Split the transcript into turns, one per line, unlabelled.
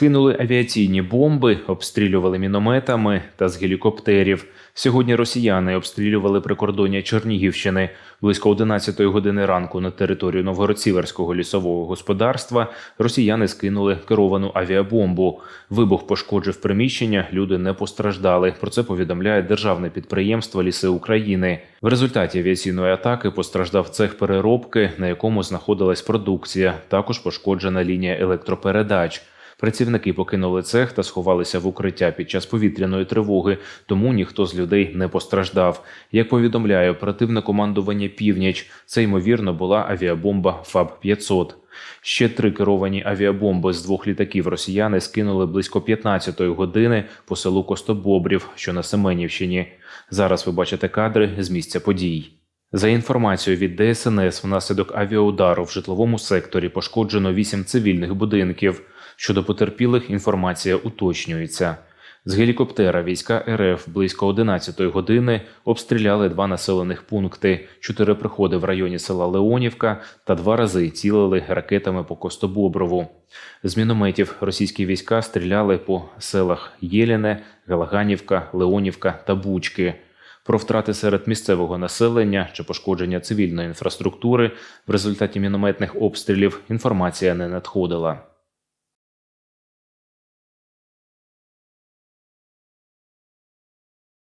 Скинули авіаційні бомби, обстрілювали мінометами та з гелікоптерів. Сьогодні росіяни обстрілювали прикордоння Чернігівщини. Близько 11 години ранку на територію Новгород-Сіверського лісового господарства росіяни скинули керовану авіабомбу. Вибух пошкоджив приміщення, люди не постраждали. Про це повідомляє державне підприємство Ліси України. В результаті авіаційної атаки постраждав цех переробки, на якому знаходилась продукція. Також пошкоджена лінія електропередач. Працівники покинули цех та сховалися в укриття під час повітряної тривоги, тому ніхто з людей не постраждав. Як повідомляє оперативне командування Північ, це ймовірно була авіабомба ФАБ 500 Ще три керовані авіабомби з двох літаків росіяни скинули близько 15-ї години по селу Костобобрів, що на Семенівщині. Зараз ви бачите кадри з місця подій. За інформацією від ДСНС, внаслідок авіаудару в житловому секторі пошкоджено 8 цивільних будинків. Щодо потерпілих, інформація уточнюється. З гелікоптера війська РФ близько 11 години обстріляли два населених пункти: чотири приходи в районі села Леонівка та два рази цілили ракетами по Костобоброву. З мінометів російські війська стріляли по селах Єліне, Галаганівка, Леонівка та Бучки. Про втрати серед місцевого населення чи пошкодження цивільної інфраструктури в результаті мінометних обстрілів інформація не надходила.